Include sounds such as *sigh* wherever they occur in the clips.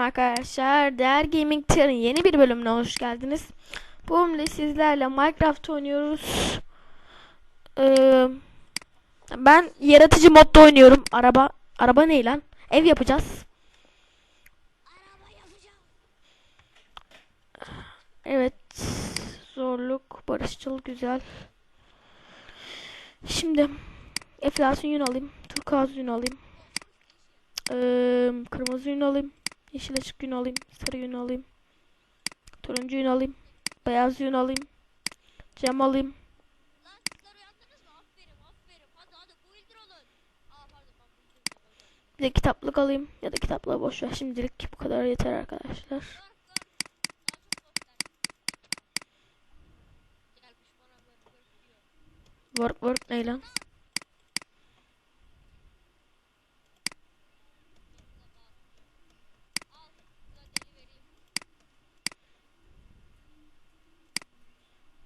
Arkadaşlar Değer Gaming Tier'ın yeni bir bölümüne hoş geldiniz. Bu bölümde sizlerle Minecraft oynuyoruz. Ee, ben yaratıcı modda oynuyorum. Araba araba ne lan? Ev yapacağız. Evet. Zorluk, barışçıl, güzel. Şimdi Eflasun yün alayım. Turkuaz yün alayım. Ee, kırmızı yün alayım. Yeşil ışık yün alayım. Sarı yün alayım. Turuncu yün alayım. Beyaz yün alayım. Cam alayım. Bir de kitaplık alayım. Ya da kitaplığı boş ver. Şimdilik bu kadar yeter arkadaşlar. Work work ne lan? Al. Buna deli vereyim. Hastır. İyi bu altını çıkaracağım.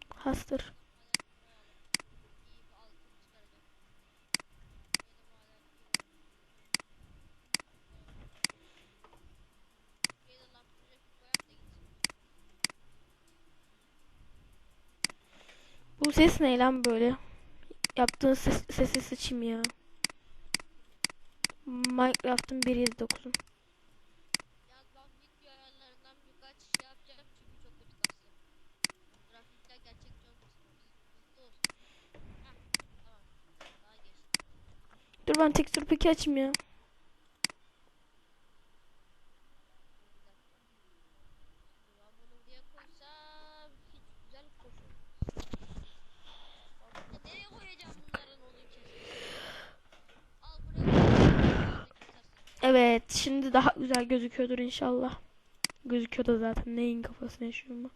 Benim hala Bir de lan project koyar da gitsin. Bu ses ne lan böyle? Yaptığın ses, sesi sıçayım ya. Minecraft'ın 1.7.9'un. Ya ben video ayarlarından birkaç şey yapacağım çünkü çok kötü kasıyor. Grafikler gerçekçi olmasın. Hızlı olsun. Heh, tamam. Daha geçti. Dur ben texture pack'i açayım ya. Şimdi ben bunu buraya koysam hiç güzel koşur. Ben bunu nereye koyacağım bunların onun kesin. Al buraya. kesersin. Evet şimdi daha güzel gözüküyordur inşallah. Gözüküyor da zaten neyin kafasına yaşıyorum ben.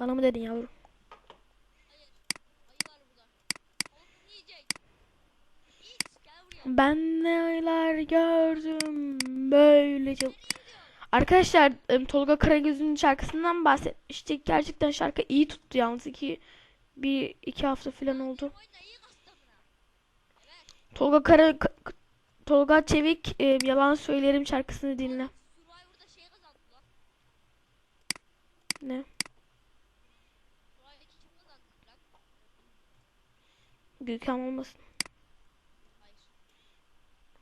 Bana mı dedin yavrum? Hayır. Ayı var burada. Onu yiyecek. İç gel buraya. Ben neler gördüm böylece. Arkadaşlar Tolga Karagöz'ün şarkısından bahsetmiştik. Gerçekten şarkı iyi tuttu yalnız iki bir iki hafta falan oldu. Tolga Kara Tolga Çevik e, yalan söylerim şarkısını dinle. Ne? Gökhan olmasın.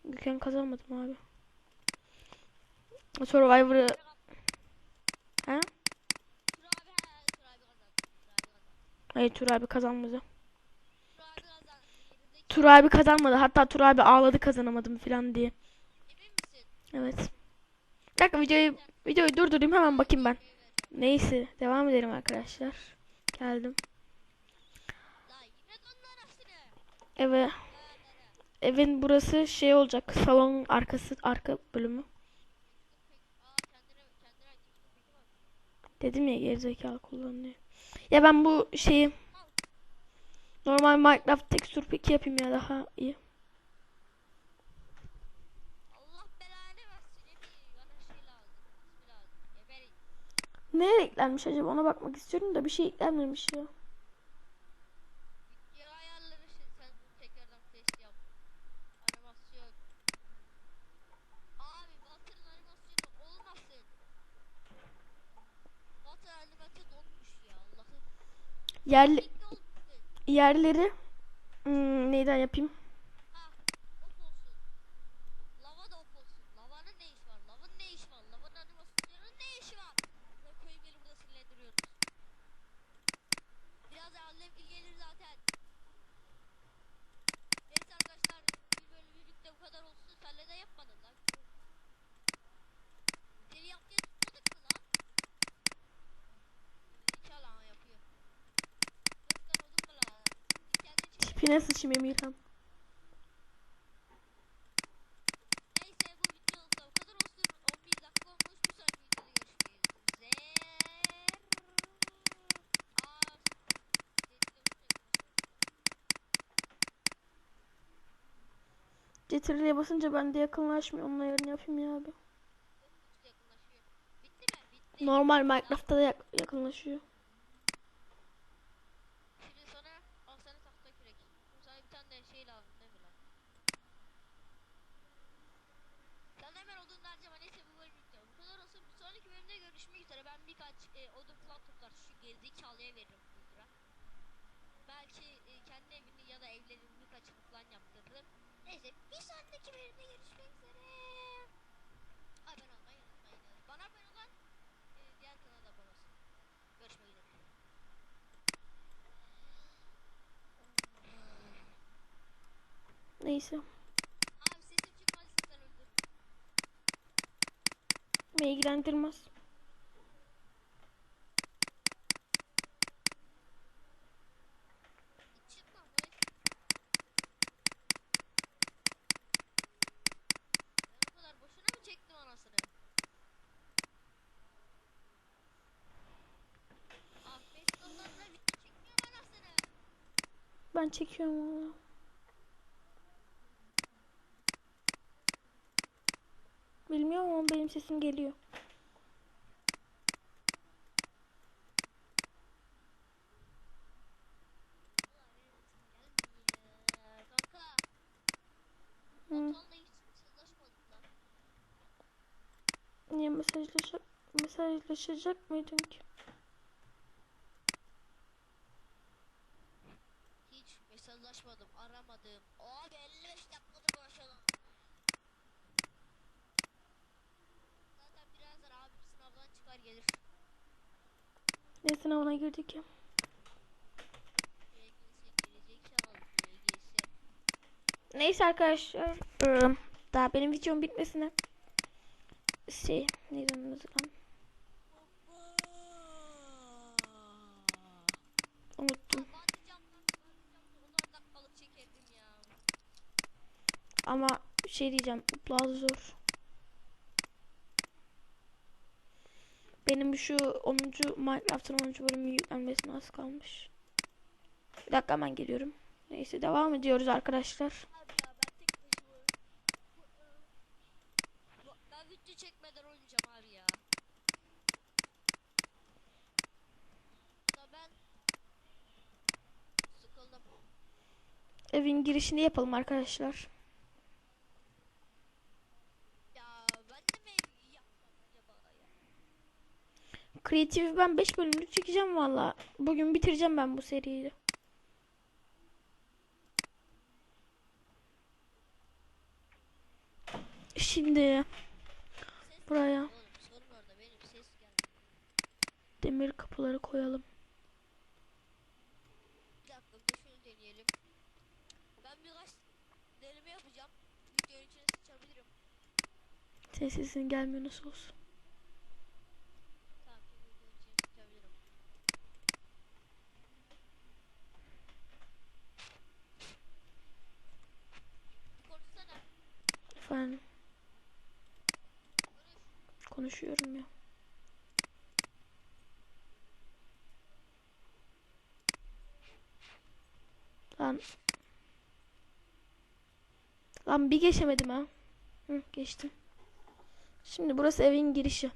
Gökhan kazanmadım abi. Survivor'ı He? Hayır Tur abi kazanmadı. Tur abi kazanmadı. Hatta Tur abi ağladı kazanamadım falan diye. Evet. Bir dakika videoyu videoyu durdurayım hemen bakayım ben. Evet. Neyse devam edelim arkadaşlar. Geldim. Daha yine donlar aksine. Eve Nere? Evin burası şey olacak. Salon arkası arka bölümü. Peki. Dedim ya gerizekalı kullanıyor. Ya ben bu şeyi normal Minecraft texture pack yapayım ya daha iyi. Ne eklenmiş acaba ona bakmak istiyorum da bir şey eklenmemiş ya. Video ayarları şey sen bunu tekrardan test yap. Animasyon. Abi Batır'ın animasyonu olmasın. Batır animasyonu donmuş ya Allah'ım. Olmasın. yerleri hmm, neyden yapayım? Ha, of olsun. Lava da of olsun. Lavanın ne işi var? Lavanın ne işi var? Lavanın animasyonunun ne işi var? Buraya koyup beni burada sinirlendiriyoruz. Biraz daha Alevgil gelir zaten. Neyse arkadaşlar bir bölüm birlikte bu kadar olsun. Senle de yapmadın lan. Deli yaptığı tutmadık mı lan? İnşallah ama yapıyor. Göster oğlum mu lan? Bir kendin çek. Tipine sıçayım Emirhan. Neyse bu videomuzda bu kadar olsun. 11 dakika olmuş. Bir sonraki videoda görüşmek üzere. Aa, Ctrl'ye basınca bende yakınlaşmıyor. Onun ayarını yapayım ya abi. Normal Minecraft'ta da yak- yakınlaşıyor. Şimdi sana al sana tahta kürek. Şimdi sana bir tane de şey lazım değil mi lan? görüşmek üzere. Ben birkaç e, odun falan toplar şu gerizekalıya veririm 100 lira. Belki e, kendi evini ya da evlerini birkaç falan yaptırırım. Neyse bir sonraki bölümde görüşmek üzere. Abone olmayı unutmayın. Bana abone olan e, diğer kanala da abone olsun. Görüşmek üzere. Neyse. Beni ilgilendirmez. Ben o kadar boşuna mı çektim anasını? Ahmet dolarla video çekmiyorum anasını. Ben çekiyorum valla. Bilmiyorum ama benim sesim geliyor. Lan. Niye mesajlaşacak, mesajlaşacak mıydın ki? Gelir. Ne sınavına girdik ya? Neyse arkadaşlar. ıı, Daha benim videom bitmesine. Şey neydi onun lan? Unuttum. Batacağım lan, batacağım. 10 dakikalık çekerdim ya. Ama şey diyeceğim. Upload zor. Benim şu 10. Minecraft'ın 10. bölümü yüklenmesine az kalmış. Bir dakika hemen geliyorum. Neyse devam ediyoruz arkadaşlar. Ben video çekmeden oynayacağım abi ya. Ben. Evin girişini yapalım arkadaşlar. Ya ben de mi ev yapsam acaba ya? Creative'i ben 5 bölümlük çekeceğim valla. Bugün bitireceğim ben bu seriyi. Şimdi Buraya. Demir kapıları koyalım. Sesin gelmiyor nasıl olsun. Tamam şimdi videonun içine sıçabilirim. Konuşsana. Efendim Konuş. konuşuyorum ya. Lan. Lan bir geçemedim ha. Hı, geçtim. Şimdi burası evin girişi.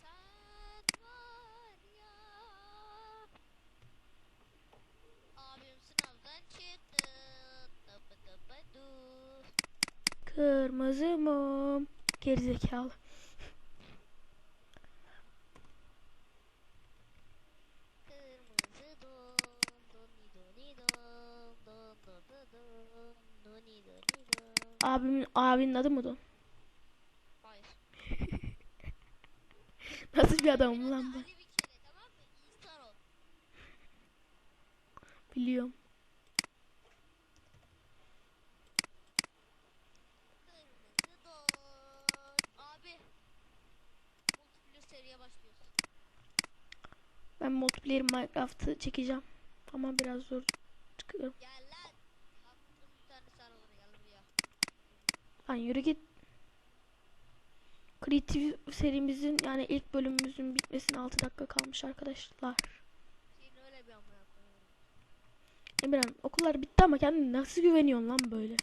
Sen var ya. Abim sınavdan çıktı. Tıpı tıpı du. Kırmızı mum. Gerizekalı. Kırmızı don, doni doni don, don don don don, doni doni don. Abimin abinin adı mı Don? Hayır. Nasıl bir adam Benim lan adı bu? Ali bir kere tamam mı? İnsan ol. Biliyorum. Ben multiplayer Minecraft'ı çekeceğim. Ama biraz zor çıkıyorum. Lan. Yürü git. Creative serimizin yani ilk bölümümüzün bitmesine 6 dakika kalmış arkadaşlar. Senin öyle bir amına koyuyorum. Emirhan okullar bitti ama kendine nasıl güveniyorsun lan böyle?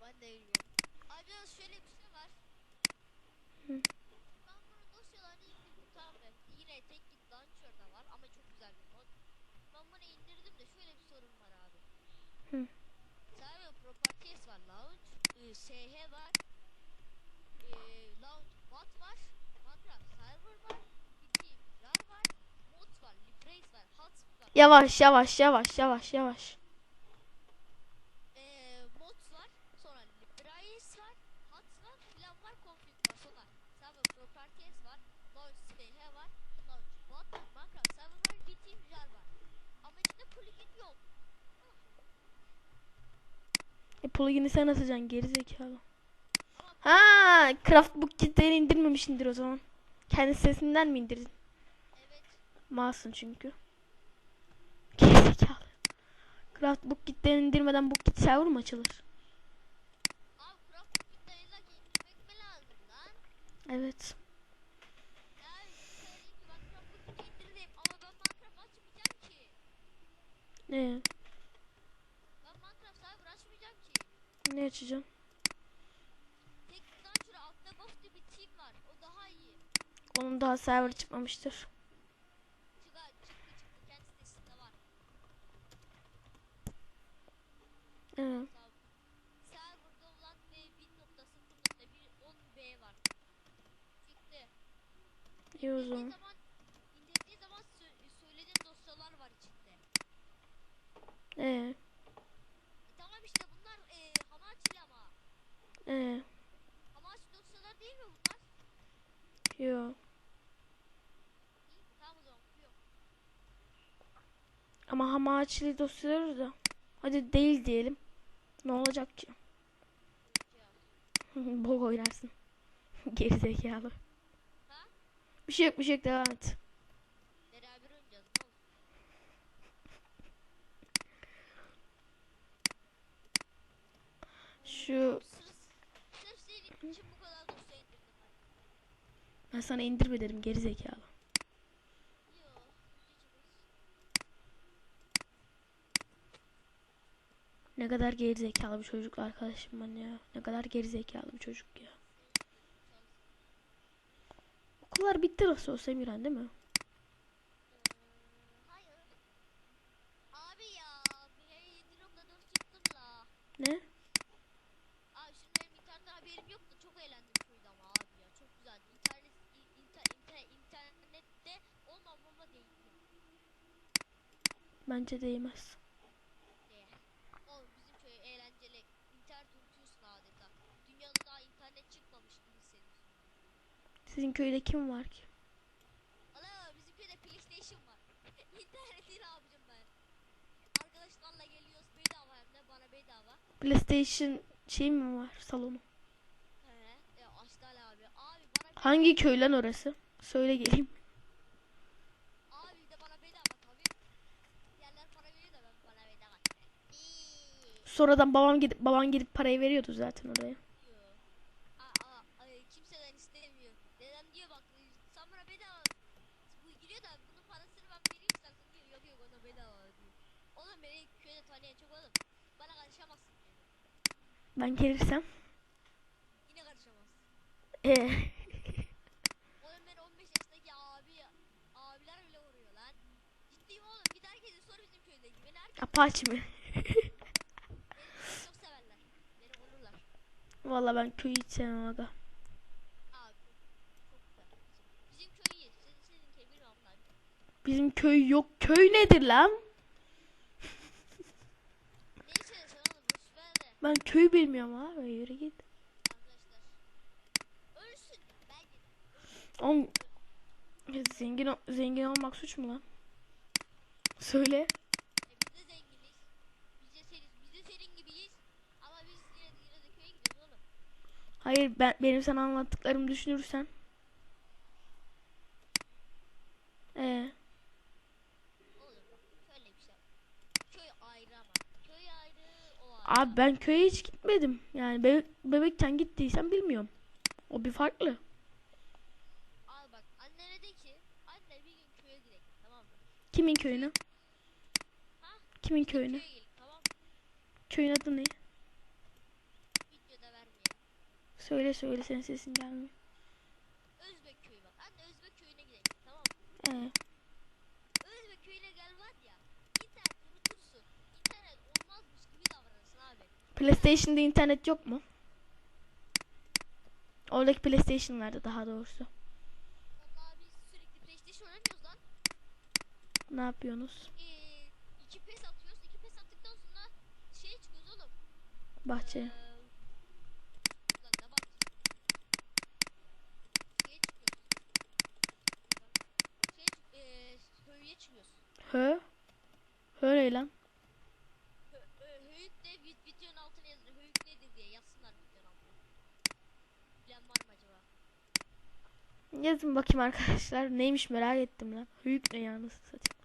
Ben de bilmiyorum. Ayrıca şöyle bir şey var. Hı. Ben bunun dosyalarını indirdim tamam mı? Yine tek git launcher ben bunu indirdim de şöyle bir sorun var abi. Hı. Server Properties var, Launch, e, SH var, e, Launch Bot var, Minecraft Server var, Bildiğim Jar var, Mod var, Librace var, Hats var, Yavaş yavaş yavaş yavaş yavaş. e, Mod var, sonra Librace var, Hats var, Plan var, Config var, sonra Server Properties var, Launch SH var, Launch Bot var, Minecraft Server var, Bildiğim Jar var. Ama içinde plugin yok. E plugin'i sen atacaksın gerizekalı. Ha, Craft Book kitleri indirmemişsindir o zaman. Kendi sitesinden mi indirdin? Evet. Malsın çünkü. Gerizekalı. Craft Book kitlerini indirmeden Book kit server mı açılır? Evet. Ne? Ben Minecraft server açmayacağım ki. Ne açacağım? Tek şurada altta bir team var. O daha iyi. Onun daha server çıkmamıştır. Çıkar çıktı çıktı kendi sitesinde var. Evet. Sağ Serverda olan ve 1.0.1 var. Çıktı. İyi o zaman. indirdiği zaman sö- söylediğin dosyalar var içinde. Ee, E, tamam işte bunlar e, Hamachi ama. ee, Hamachi dosyalar değil mi bunlar? yo. İyi tamam o zaman yok. Ama hamaçlı dosyaları da. Hadi değil diyelim. Ne olacak ki? *laughs* Bol oynarsın. *laughs* Gerizekalı. Ha? Bir şey yok bir şey yok devam et. Beraber oynayacağız. Şu ben sana indirme dedim gerizekalı. Yo, hiçbir. Ne kadar gerizekalı bir çocuk arkadaşım ben ya. Ne kadar gerizekalı bir çocuk ya. Okullar bitti nasıl olsa Emirhan değil mi? Hayır. Abi ya, bir 7.4 çıktım la. Ne? Abi şimdi benim internetten haberim yoktu. Çok eğlendim köyde ama abi ya. Çok güzeldi. İnternet, in- inter, inter, internette olmamama değdi. Bence değmez. Diye. Oğlum bizim köy eğlenceli. İnternet unutuyorsun adeta. Dünyada daha internet çıkmamış gibi hissediyorsun. Sizin köyde kim var ki? Ala bizim köyde PlayStation var. *laughs* İnterneti ne yapacağım ben? Arkadaşlarla geliyoruz bedava hem de bana bedava. PlayStation şey mi var salonu? He. E, Aslan abi. Abi bana Hangi köy lan orası? Söyle geleyim. Abi de bana bedava tabii. Yerler para veriyor da ben bana bedava. İyi. Sonradan babam gidip baban gidip parayı veriyordu zaten oraya. diyor. Aa, aa, ay, kimseden istemiyor. Dedem diyor bak e, sen bana bedava bu giriyor da bunun parasını ben vereyim istersen diyor. Yok yok ona bedava diyor. Oğlum beni köyde tanıyan çok oğlum. Bana karışamazsın diyor. Ben gelirsem. Yine karışamazsın. Ee, *laughs* Oğlum beni 15 yaşındaki abi abiler bile vuruyor lan. Ciddiyim oğlum git herkese sor bizim köydeki. Beni herkes mi? beni çok severler. Beni vururlar. Valla ben köyü hiç sevmem aga. Bizim köy yok. Köy nedir lan? Neyse sen oğlum boş ver de Ben köy bilmiyorum abi. Yürü git. Oğlum, zengin zengin olmak suç mu lan? Söyle. Hayır ben benim sana anlattıklarımı düşünürsen. Ee, Oğlum şöyle bir şey. Köy ayrı ama. Köy ayrı o ayrı. Abi ben köye hiç gitmedim. Yani bebek, bebekken gittiysem bilmiyorum. O bir farklı. Al bak annene de ki anne bir gün köye gidelim tamam mı? Kimin köyüne? Ha? Kimin köyüne? Köye gelin tamam mı? Köyün adı ne? Videoda vermeyelim. Söyle söyle senin sesin gelmiyor. Özbek köyü bak. Anne Özbek köyüne gidelim tamam mı? Ee, Özbek köyüne gel var ya. PlayStation'da internet yok mu? Oradaki PlayStation'larda daha doğrusu. PlayStation. Ne yapıyorsunuz? Ee, iki pes atıyoruz. İki pes attıktan sonra şey çıkıyoruz oğlum. Bahçeye. Ee. Hı? Öyle lan. Hö, ö, höyük de vid- videonun altına yazıyor. Höyük nedir diye yazsınlar videonun altına. Bilen var mı acaba? Yazın bakayım arkadaşlar. Neymiş merak ettim lan. Hüyük ne ya nasıl satayım.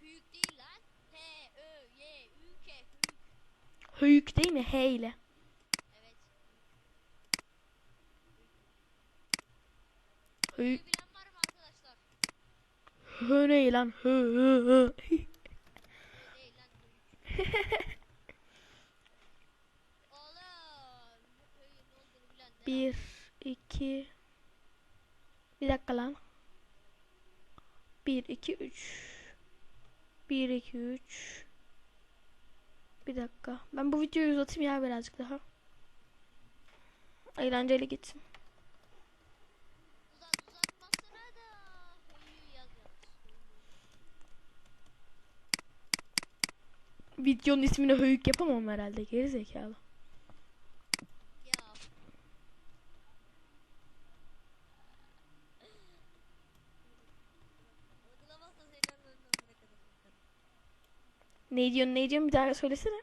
Höyük değil lan. H, Ö, Y, Ü, K. Hüyük değil mi? H ile. Evet. Hüyük. Hı ne lan? Hı hı hı. Öyle değil lan höyük. Oğlum. Höyüğün ne olduğunu bilen ne? Bir, iki. Bir dakika lan. Bir, iki, üç. Bir, iki, üç. Bir dakika. Ben bu videoyu uzatayım ya birazcık daha. Eğlenceli gitsin. Videonun ismini höyük yapamam herhalde. Geri zekalı. Ya. Uygulamazsa senin ömrünü ömre kadar tutarım. Ne diyorsun ne diyorsun bir daha söylesene.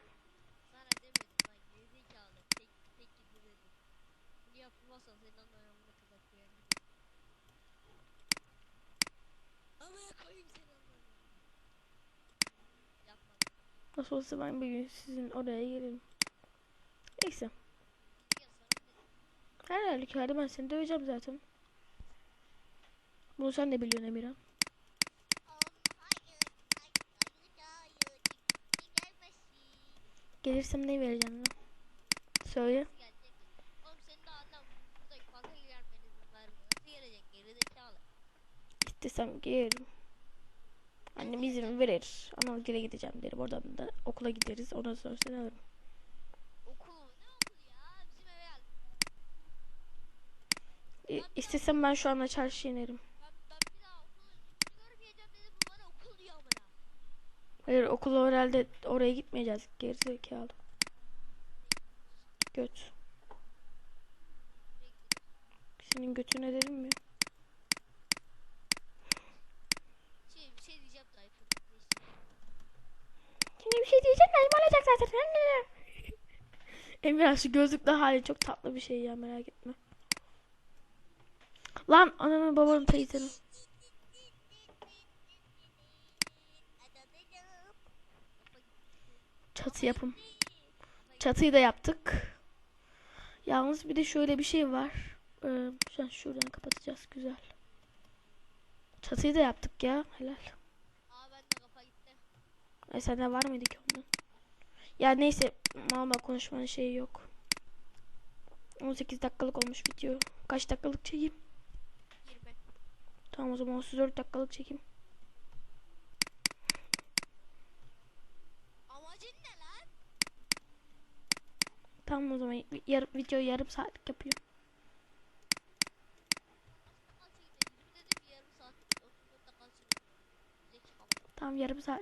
Nasıl olsa ben bir gün sizin oraya gelirim. Neyse. Her halükarda ben seni döveceğim zaten. Bunu sen de biliyorsun Emirhan. Gelirsem ne vereceğim lan? Söyle. İstesem gelirim. Annem izin verir. Analgile gideceğim derim. Oradan da okula gideriz. Ondan sonra seni alırım. İstesem ben şu anda çarşıya inerim. Ben, ben bir daha okulu görmeyeceğim dedim. Bu bana okul diyor amına. Hayır okula herhalde oraya gitmeyeceğiz. Gerizekalı. Göt. Senin götüne dedim mi? Şey, bir şey diyeceğim. Şimdi bir şey diyeceğim ayıp olacak zaten. Emirhan şu gözlüklü hali çok tatlı bir şey ya merak etme. Lan ananın babanın teyzenin. Çatı yapım. Çatıyı da yaptık. Yalnız bir de şöyle bir şey var. Ee, şu an şuradan kapatacağız güzel. Çatıyı da yaptık ya. Helal. Ay sende var mıydı ki ondan? Ya neyse mal konuşmanın şeyi yok. 18 dakikalık olmuş video. Kaç dakikalık çekeyim? 20. Tamam o zaman 34 dakikalık çekeyim. Amacın ne lan? Tamam o zaman yar videoyu yarım saatlik yapıyorum. Kaç dakika çekeceğim? 20 dedim yarım saat.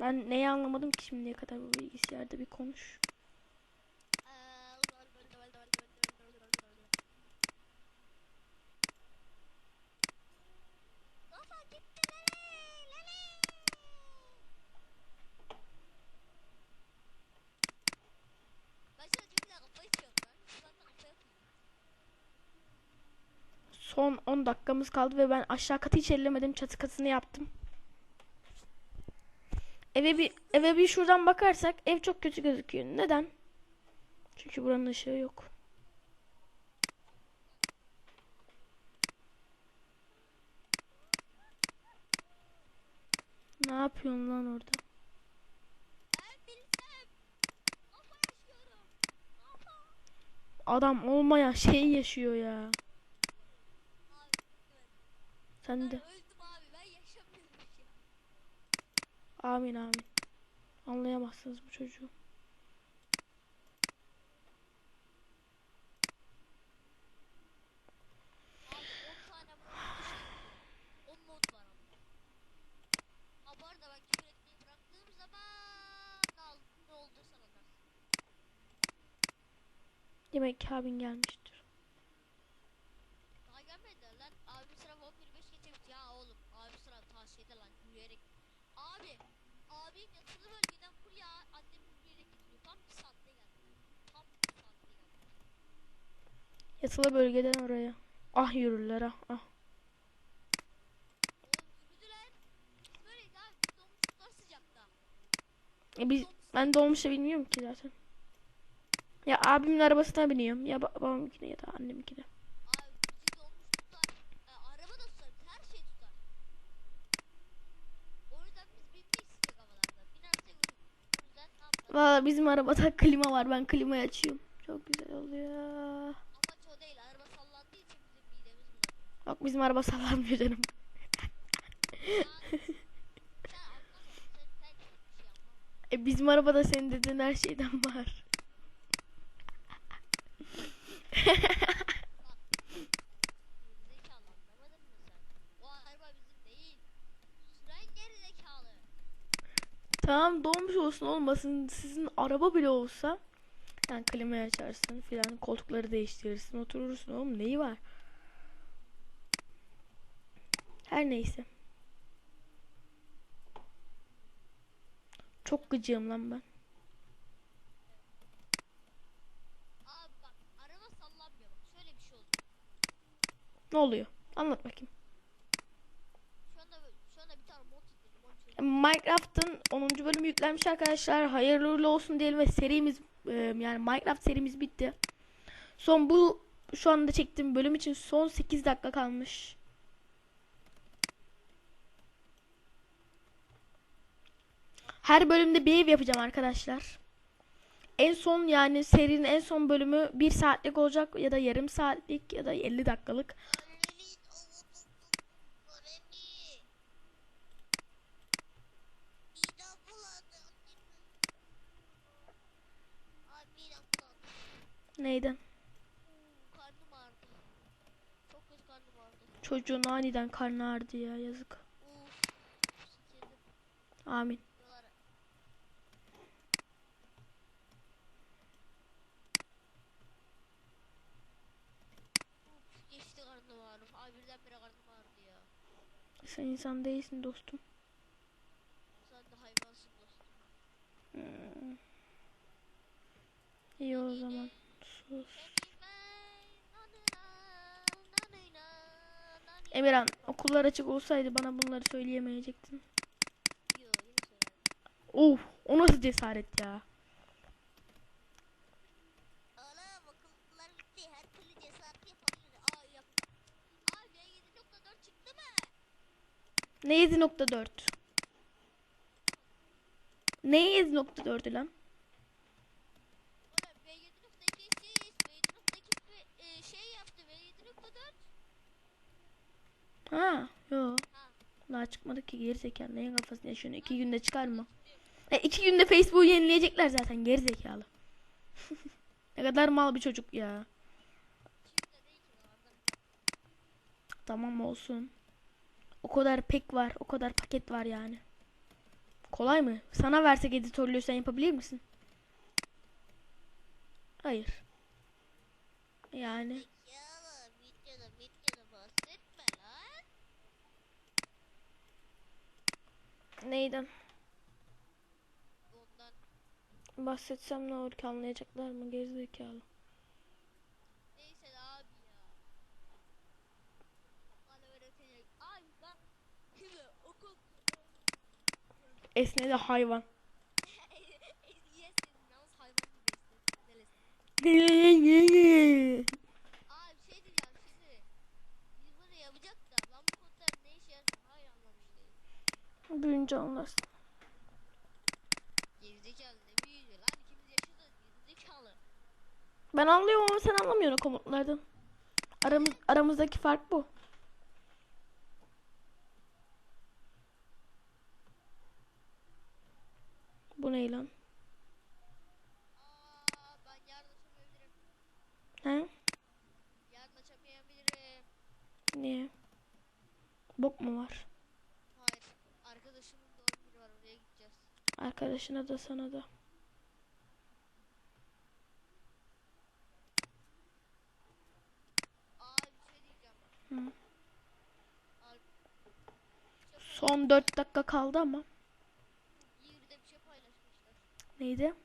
Ben neyi anlamadım ki şimdiye kadar bu bilgisayarda bir konuş. Son 10 dakikamız kaldı ve ben aşağı katı hiç ellemedim. Çatı katını yaptım. Eve bir eve bir şuradan bakarsak ev çok kötü gözüküyor. Neden? Çünkü buranın ışığı yok. Ne yapıyorsun lan orada? Adam olmayan şey yaşıyor ya. Sen de. Al, ne oldu sen anlarsın. Demek ki abin gelmiştir. Daha gelmediler lan. Abi sıra 11.5 geçebilir. Ya oğlum abi sıra ta şeyde lan yürüyerek. Abi. Abim yatılı bölgeden buraya annem yürüyerek gidiyor. Tam bir saatte geldi. Tam bir saatte geldi. Yatılı bölgeden oraya. Ah yürürler ah ah. E biz, ben dolmuşa bilmiyorum ki zaten. Ya abimin arabasına biniyorum. Ya ba- babamınkine ya da annemkine. Abi bizi dolmuş tutar. E, araba da tutar. Her şey tutar. O yüzden biz binmeyiz sıcak havalarda. Binersek ölürüz. O yüzden ne yapacağız? Valla bizim arabada *laughs* klima var. Ben klimayı açıyorum. Çok güzel oluyor. Amaç o değil. Araba sallandığı için bizim midemiz bulanıyor. Bak bizim araba sallanmıyor canım. *laughs* E bizim arabada senin dediğin her şeyden var. *laughs* Tamam dolmuş olsun olmasın. Sizin araba bile olsa yani klimayı açarsın filan koltukları değiştirirsin oturursun oğlum neyi var? Her neyse. Çok gıcığım lan ben. Abi bak araba sallanmıyor bak. Şöyle bir şey oldu. Ne oluyor? Anlat bakayım. Şu anda şu anda bir tane mod yükledim. Onu söyleyeyim. Minecraft'ın 10. bölümü yüklenmiş arkadaşlar. Hayırlı uğurlu olsun diyelim ve serimiz e, yani Minecraft serimiz bitti. Son bu şu anda çektiğim bölüm için son 8 dakika kalmış. Her bölümde bir ev yapacağım arkadaşlar. En son yani serinin en son bölümü 1 saatlik olacak ya da yarım saatlik ya da 50 dakikalık. Neyden? Çocuğun aniden karnı ağrıdı ya yazık. Amin. Birdenbire karnım ağrıdı ya. Sen insan değilsin dostum. Sen de hayvansın dostum. Hmm. İyi o zaman. Sus. Emirhan okullar açık olsaydı bana bunları söyleyemeyecektin. Of o nasıl cesaret ya. Oğlum okullar bitti. Her türlü cesaret yapabiliriz. Aa yaptım. Abi 7.4 çıktı mı? Ne 7.4? Ne 7.4'ü lan? Oğlum V7.2 V7.2 yaptı. V7.4. Ha yo. Ha. Daha çıkmadı ki geri zekalı. Neyin kafasını yaşıyorsun? İki günde çıkar mı? E, iki günde Facebook'u yenileyecekler zaten geri zekalı. *laughs* ne kadar mal bir çocuk ya. Tamam olsun. O kadar pek var. O kadar paket var yani. Kolay mı? Sana versek editörlüğü sen yapabilir misin? Hayır. Yani. Neyden? Bahsetsem ne olur ki anlayacaklar mı? Gerizekalı. neyse de abi ya. Bana öğretecek. Abi ben şimdi okul Esne de hayvan. Yes dedim yalnız hayvan gibi besledim. Nelesin. Abi şey diyeceğim şimdi. Biz bunu yapacak da ben bu kodların ne işe yaradığını hayır anlamış değilim. Büyünce anlarsın. Ben anlıyorum ama sen anlamıyorsun komutlardan. Aramız, aramızdaki fark bu. Ne lan? He? Niye? Bok mu var? Hayır. Arkadaşımın doğum günü var oraya gideceğiz. Arkadaşına da sana da. Aa şey. Hı. Son 4 dakika kaldı ama. Da.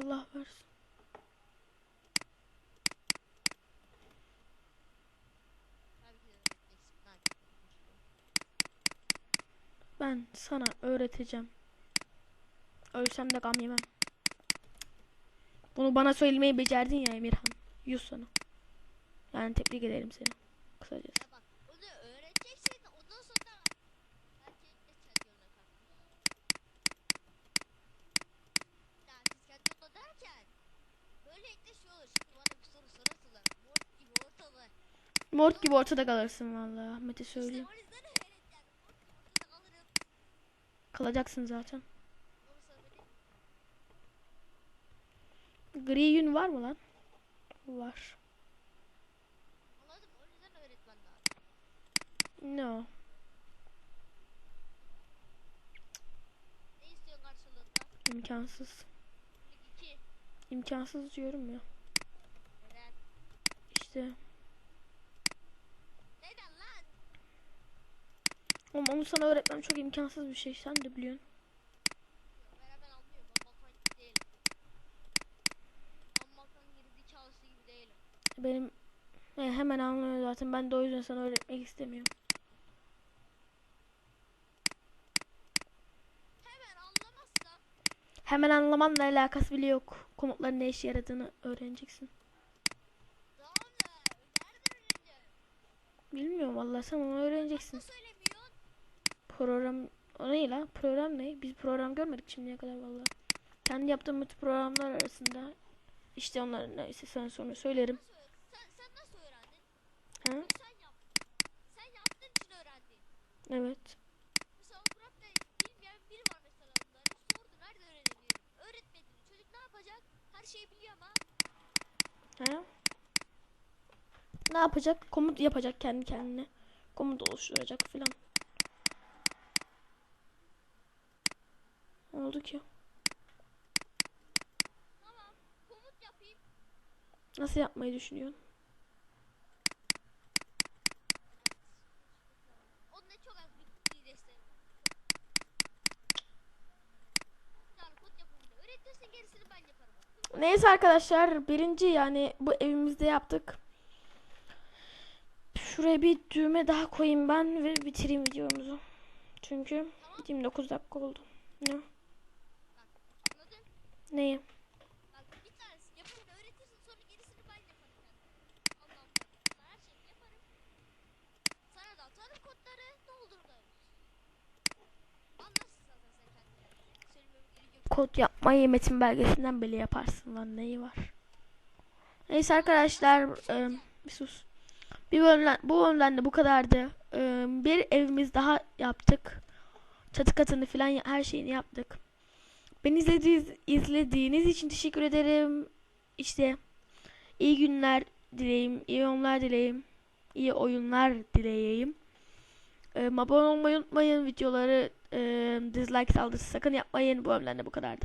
Allah versin. Tabii ki de öğreteceksin lan. Ben sana öğreteceğim. Ölsem de gam yemem. Bunu bana söylemeyi becerdin ya Emirhan. Yüz sana. Yani tebrik ederim seni. Kısacası. Mort gibi ortada kalırsın vallahi. Ahmet'e İşte söyleyeyim. o yüzden öğreteceğim. Mort gibi ortada kalırım. Kalacaksın zaten. Gri yün var mı lan? Var. No. İmkansız. Lig 2. İmkansız diyorum ya. İşte. Neden lan? Oğlum onu sana öğretmem çok imkansız bir şey. Sen de biliyorsun. Benim He, hemen anlıyor zaten. Ben de o yüzden sana öğretmek istemiyorum. Hemen Hemen anlamanla alakası bile yok. Komutların ne işe yaradığını öğreneceksin. Bilmiyorum vallahi sen onu öğreneceksin. Nasıl? Program o ne la? Program ne? Biz program görmedik şimdiye kadar vallahi. Kendi yaptığım programlar arasında işte onları neyse sen sonra söylerim. Sen, sen nasıl öğrendin? Ha? Sen yaptın. Sen yaptığın için öğrendin. Evet. Mesela o Burak'ta bilmeyen biri var mesela onları. Sordu nerede öğrenebilirim? Öğretmedin. Çocuk ne yapacak? Her şeyi biliyor ama. Ha? Ne yapacak? Komut yapacak kendi kendine. Komut oluşturacak filan. Ne oldu ki? Tamam. Komut yapayım. Nasıl yapmayı düşünüyorsun? Onun da çok az bir bir desteği var. Yani kod yapımını öğretirsin gerisini ben yaparım. Neyse arkadaşlar birinci yani bu evimizde yaptık. Şuraya bir düğme daha koyayım ben ve bitireyim videomuzu. Çünkü 29 dakika oldu. Ne? Neyi? Kod yapmayı metin belgesinden bile yaparsın lan neyi var? Neyse arkadaşlar e, bir sus. Bir bölümden, bu bölümden de bu kadardı. E, bir evimiz daha yaptık. Çatı katını filan her şeyini yaptık. Beni izlediğiniz, izlediğiniz için teşekkür ederim. İşte iyi günler dileyim, iyi oyunlar dileyim, iyi oyunlar dileyeyim. E, abone olmayı unutmayın. Videoları e, dislike saldırısı sakın yapmayın. Bu bölümden de bu kadardı.